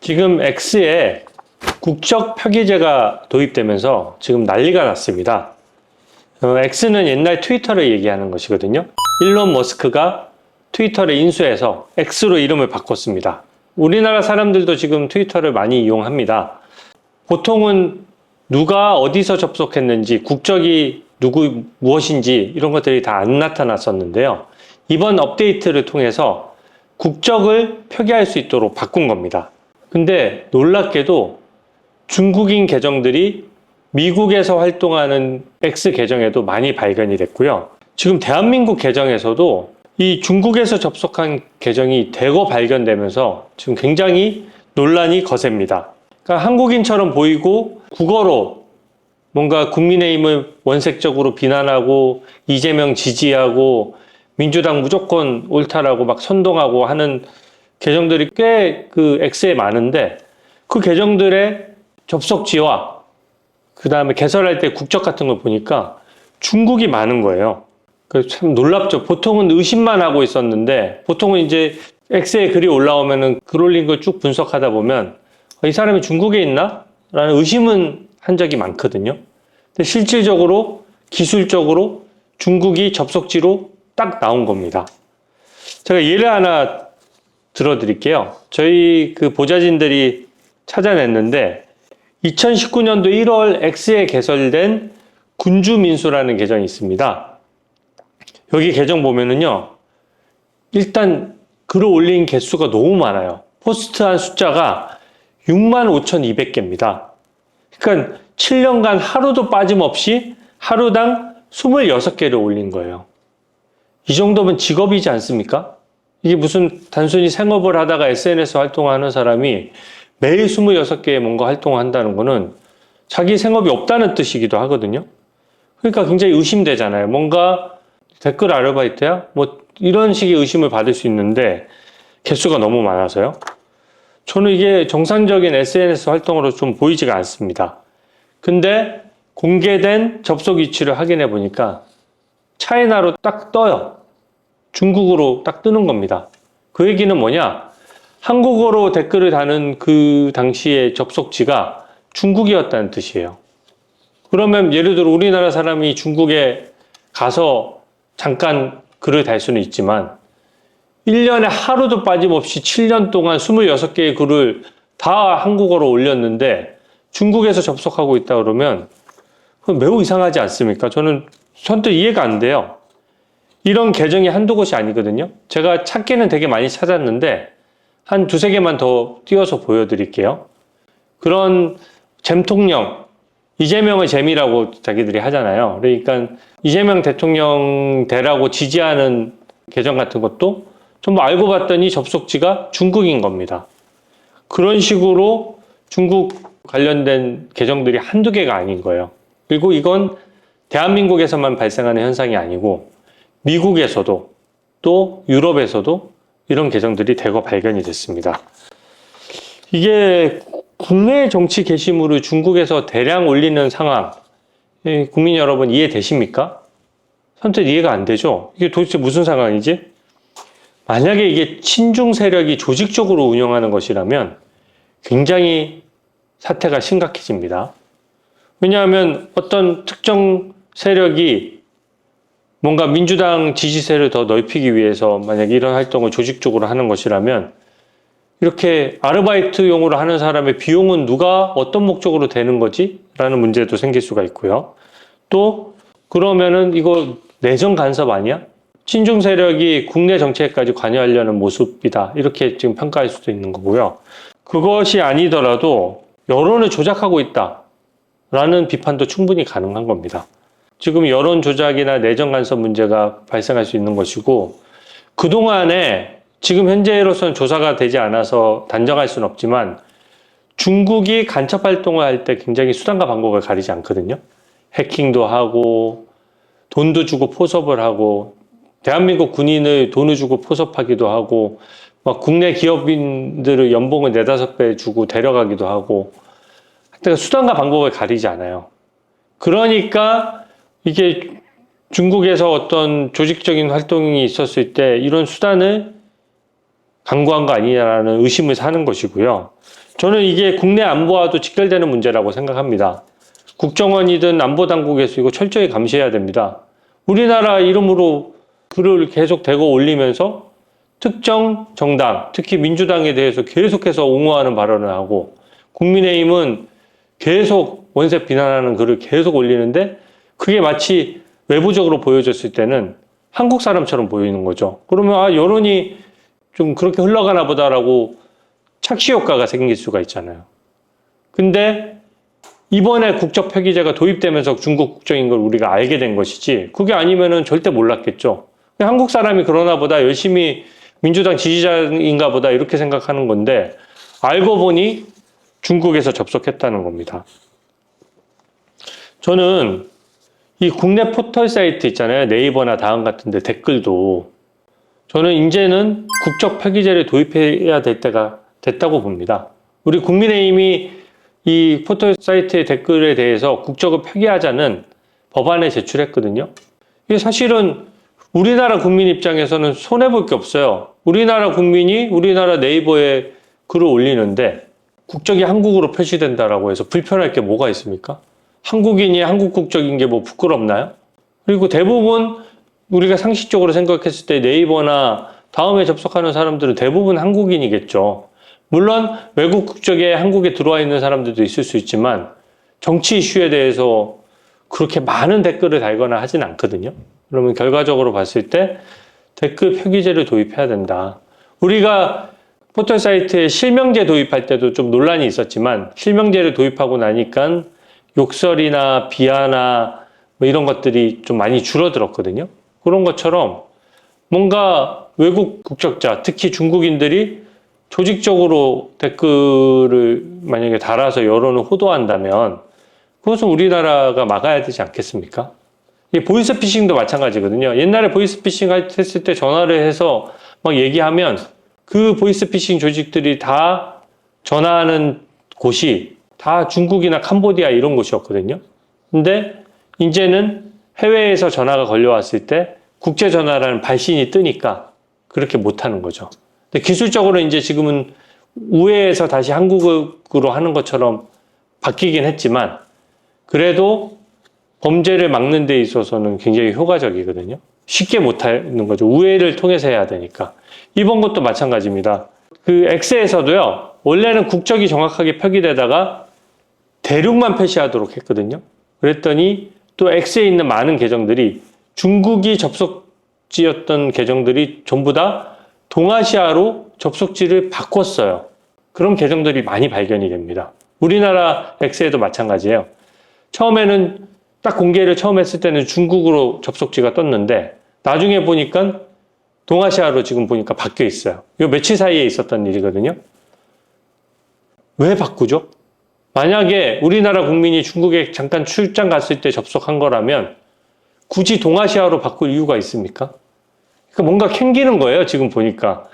지금 X에 국적 표기제가 도입되면서 지금 난리가 났습니다. 어, X는 옛날 트위터를 얘기하는 것이거든요. 일론 머스크가 트위터를 인수해서 X로 이름을 바꿨습니다. 우리나라 사람들도 지금 트위터를 많이 이용합니다. 보통은 누가 어디서 접속했는지, 국적이 누구, 무엇인지 이런 것들이 다 안 나타났었는데요. 이번 업데이트를 통해서 국적을 표기할 수 있도록 바꾼 겁니다. 근데 놀랍게도 중국인 계정들이 미국에서 활동하는 X 계정에도 많이 발견이 됐고요. 지금 대한민국 계정에서도 이 중국에서 접속한 계정이 대거 발견되면서 지금 굉장히 논란이 거셉니다. 그러니까 한국인처럼 보이고 국어로 뭔가 국민의힘을 원색적으로 비난하고 이재명 지지하고 민주당 무조건 옳다라고 막 선동하고 하는 계정들이 꽤 그 X에 많은데 그 계정들의 접속지와 그 다음에 개설할 때 국적 같은 걸 보니까 중국이 많은 거예요. 참 놀랍죠. 보통은 의심만 하고 있었는데 보통은 이제 X에 글이 올라오면은 글 올린 걸 쭉 분석하다 보면 어, 이 사람이 중국에 있나? 라는 의심은 한 적이 많거든요. 근데 실질적으로 기술적으로 중국이 접속지로 딱 나온 겁니다. 제가 예를 하나 들어드릴게요. 저희 그 보좌진들이 찾아냈는데 2019년도 1월 X에 개설된 군주민수라는 계정이 있습니다. 여기 계정 보면은요, 일단 글을 올린 개수가 너무 많아요. 포스트한 숫자가 65,200개입니다. 그러니까 7년간 하루도 빠짐없이 하루당 26개를 올린 거예요. 이 정도면 직업이지 않습니까? 이게 무슨 단순히 생업을 하다가 SNS 활동하는 사람이 매일 26개의 뭔가 활동을 한다는 거는 자기 생업이 없다는 뜻이기도 하거든요. 그러니까 굉장히 의심되잖아요. 뭔가 댓글 아르바이트야? 뭐 이런 식의 의심을 받을 수 있는데 개수가 너무 많아서요. 저는 이게 정상적인 SNS 활동으로 좀 보이지가 않습니다. 근데 공개된 접속 위치를 확인해 보니까 차이나로 딱 떠요. 중국어로 딱 뜨는 겁니다. 그 얘기는 뭐냐? 한국어로 댓글을 다는 그 당시의 접속지가 중국이었다는 뜻이에요. 그러면 예를 들어 우리나라 사람이 중국에 가서 잠깐 글을 달 수는 있지만 1년에 하루도 빠짐없이 7년 동안 26개의 글을 다 한국어로 올렸는데 중국에서 접속하고 있다 그러면 매우 이상하지 않습니까? 저는 선뜻 이해가 안 돼요. 이런 계정이 한두 곳이 아니거든요. 제가 찾기는 되게 많이 찾았는데 한 두세 개만 더 띄워서 보여드릴게요. 그런 잼통령, 이재명의 재미라고 자기들이 하잖아요. 그러니까 이재명 대통령 대라고 지지하는 계정 같은 것도 전부 알고 봤더니 접속지가 중국인 겁니다. 그런 식으로 중국 관련된 계정들이 한두 개가 아닌 거예요. 그리고 이건 대한민국에서만 발생하는 현상이 아니고 미국에서도 또 유럽에서도 이런 계정들이 대거 발견이 됐습니다. 이게 국내 정치 게시물을 중국에서 대량 올리는 상황, 예, 국민 여러분 이해되십니까? 선뜻 이해가 안 되죠? 이게 도대체 무슨 상황이지? 만약에 이게 친중 세력이 조직적으로 운영하는 것이라면 굉장히 사태가 심각해집니다. 왜냐하면 어떤 특정 세력이 뭔가 민주당 지지세를 더 넓히기 위해서 만약 이런 활동을 조직적으로 하는 것이라면 이렇게 아르바이트용으로 하는 사람의 비용은 누가 어떤 목적으로 되는 거지? 라는 문제도 생길 수가 있고요. 또 그러면은 이거 내정 간섭 아니야? 친중 세력이 국내 정책까지 관여하려는 모습이다. 이렇게 지금 평가할 수도 있는 거고요. 그것이 아니더라도 여론을 조작하고 있다. 라는 비판도 충분히 가능한 겁니다. 지금 여론 조작이나 내정 간섭 문제가 발생할 수 있는 것이고 그동안에 지금 현재로서는 조사가 되지 않아서 단정할 수는 없지만 중국이 간첩 활동을 할 때 굉장히 수단과 방법을 가리지 않거든요. 해킹도 하고 돈도 주고 포섭을 하고 대한민국 군인을 돈을 주고 포섭하기도 하고 막 국내 기업인들을 연봉을 네다섯 배 주고 데려가기도 하고 하여튼 수단과 방법을 가리지 않아요. 그러니까 이게 중국에서 어떤 조직적인 활동이 있었을 때 이런 수단을 강구한 거 아니냐라는 의심을 사는 것이고요. 저는 이게 국내 안보와도 직결되는 문제라고 생각합니다. 국정원이든 안보당국에서 이거 철저히 감시해야 됩니다. 우리나라 이름으로 글을 계속 대고 올리면서 특정 정당, 특히 민주당에 대해서 계속해서 옹호하는 발언을 하고 국민의힘은 계속 원색 비난하는 글을 계속 올리는데 그게 마치 외부적으로 보여졌을 때는 한국 사람처럼 보이는 거죠. 그러면 아 여론이 좀 그렇게 흘러가나 보다라고 착시 효과가 생길 수가 있잖아요. 근데 이번에 국적 표기제가 도입되면서 중국 국적인 걸 우리가 알게 된 것이지 그게 아니면은 절대 몰랐겠죠. 한국 사람이 그러나 보다 열심히 민주당 지지자인가 보다 이렇게 생각하는 건데 알고 보니 중국에서 접속했다는 겁니다. 저는 이 국내 포털 사이트 있잖아요. 네이버나 다음 같은데 댓글도 저는 이제는 국적 표기제를 도입해야 될 때가 됐다고 봅니다. 우리 국민의힘이 이 포털 사이트의 댓글에 대해서 국적을 표기하자는 법안을 제출했거든요. 이게 사실은 우리나라 국민 입장에서는 손해볼 게 없어요. 우리나라 국민이 우리나라 네이버에 글을 올리는데 국적이 한국으로 표시된다라고 해서 불편할 게 뭐가 있습니까? 한국인이 한국 국적인 게 뭐 부끄럽나요? 그리고 대부분 우리가 상식적으로 생각했을 때 네이버나 다음에 접속하는 사람들은 대부분 한국인이겠죠. 물론 외국 국적에 한국에 들어와 있는 사람들도 있을 수 있지만 정치 이슈에 대해서 그렇게 많은 댓글을 달거나 하진 않거든요. 그러면 결과적으로 봤을 때 댓글 표기제를 도입해야 된다. 우리가 포털 사이트에 실명제 도입할 때도 좀 논란이 있었지만 실명제를 도입하고 나니까 욕설이나 비하나 뭐 이런 것들이 좀 많이 줄어들었거든요. 그런 것처럼 뭔가 외국 국적자, 특히 중국인들이 조직적으로 댓글을 만약에 달아서 여론을 호도한다면 그것은 우리나라가 막아야 되지 않겠습니까? 이 보이스피싱도 마찬가지거든요. 옛날에 보이스피싱 했을 때 전화를 해서 막 얘기하면 그 보이스피싱 조직들이 다 전화하는 곳이 다 중국이나 캄보디아 이런 곳이었거든요. 근데 이제는 해외에서 전화가 걸려왔을 때 국제 전화라는 발신이 뜨니까 그렇게 못하는 거죠. 근데 기술적으로 이제 지금은 우회해서 다시 한국으로 하는 것처럼 바뀌긴 했지만 그래도 범죄를 막는 데 있어서는 굉장히 효과적이거든요. 쉽게 못하는 거죠. 우회를 통해서 해야 되니까. 이번 것도 마찬가지입니다. 그 X에서도요, 원래는 국적이 정확하게 표기되다가 대륙만 표시하도록 했거든요. 그랬더니 또 X에 있는 많은 계정들이 중국이 접속지였던 계정들이 전부 다 동아시아로 접속지를 바꿨어요. 그런 계정들이 많이 발견이 됩니다. 우리나라 X에도 마찬가지예요. 처음에는 딱 공개를 처음 했을 때는 중국으로 접속지가 떴는데 나중에 보니까 동아시아로 지금 보니까 바뀌어 있어요. 이 며칠 사이에 있었던 일이거든요. 왜 바꾸죠? 만약에 우리나라 국민이 중국에 잠깐 출장 갔을 때 접속한 거라면 굳이 동아시아로 바꿀 이유가 있습니까? 그러니까 뭔가 캥기는 거예요, 지금 보니까.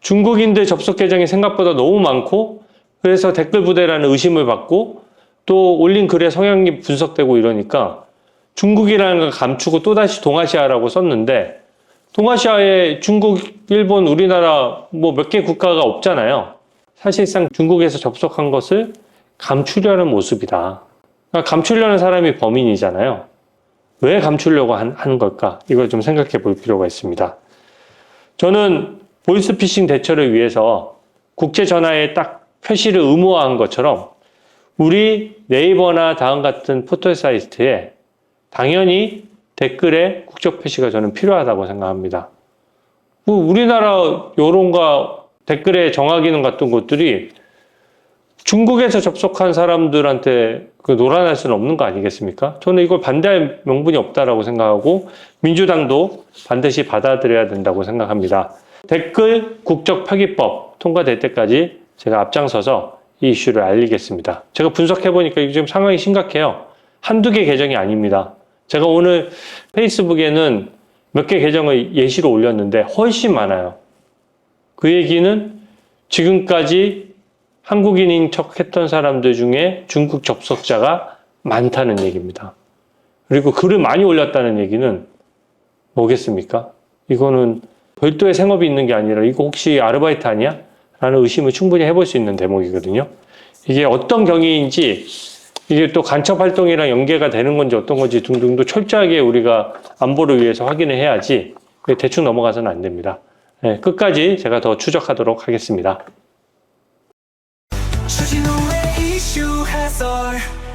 중국인들 접속 계정이 생각보다 너무 많고, 그래서 댓글 부대라는 의심을 받고, 또 올린 글의 성향이 분석되고 이러니까 중국이라는 걸 감추고 또다시 동아시아라고 썼는데, 동아시아에 중국, 일본, 우리나라 뭐 몇 개 국가가 없잖아요. 사실상 중국에서 접속한 것을 감추려는 모습이다. 그러니까 감추려는 사람이 범인이잖아요. 왜 감추려고 한, 하는 걸까? 이걸 좀 생각해 볼 필요가 있습니다. 저는 보이스피싱 대처를 위해서 국제 전화에 딱 표시를 의무화한 것처럼 우리 네이버나 다음 같은 포털 사이트에 당연히 댓글에 국적 표시가 저는 필요하다고 생각합니다. 뭐 우리나라 여론과 댓글의 정화 기능 같은 것들이 중국에서 접속한 사람들한테 그 놀아날 수는 없는 거 아니겠습니까? 저는 이걸 반대할 명분이 없다라고 생각하고 민주당도 반드시 받아들여야 된다고 생각합니다. 댓글 국적 표기법 통과될 때까지 제가 앞장서서 이 이슈를 알리겠습니다. 제가 분석해 보니까 지금 상황이 심각해요. 한두 개 계정이 아닙니다. 제가 오늘 페이스북에는 몇 개 계정을 예시로 올렸는데 훨씬 많아요. 그 얘기는 지금까지 한국인인 척 했던 사람들 중에 중국 접속자가 많다는 얘기입니다. 그리고 글을 많이 올렸다는 얘기는 뭐겠습니까? 이거는 별도의 생업이 있는 게 아니라 이거 혹시 아르바이트 아니야? 라는 의심을 충분히 해볼 수 있는 대목이거든요. 이게 어떤 경위인지 이게 또 간첩 활동이랑 연계가 되는 건지 어떤 건지 등등도 철저하게 우리가 안보를 위해서 확인을 해야지 대충 넘어가서는 안 됩니다. 네, 끝까지 제가 더 추적하도록 하겠습니다. Star.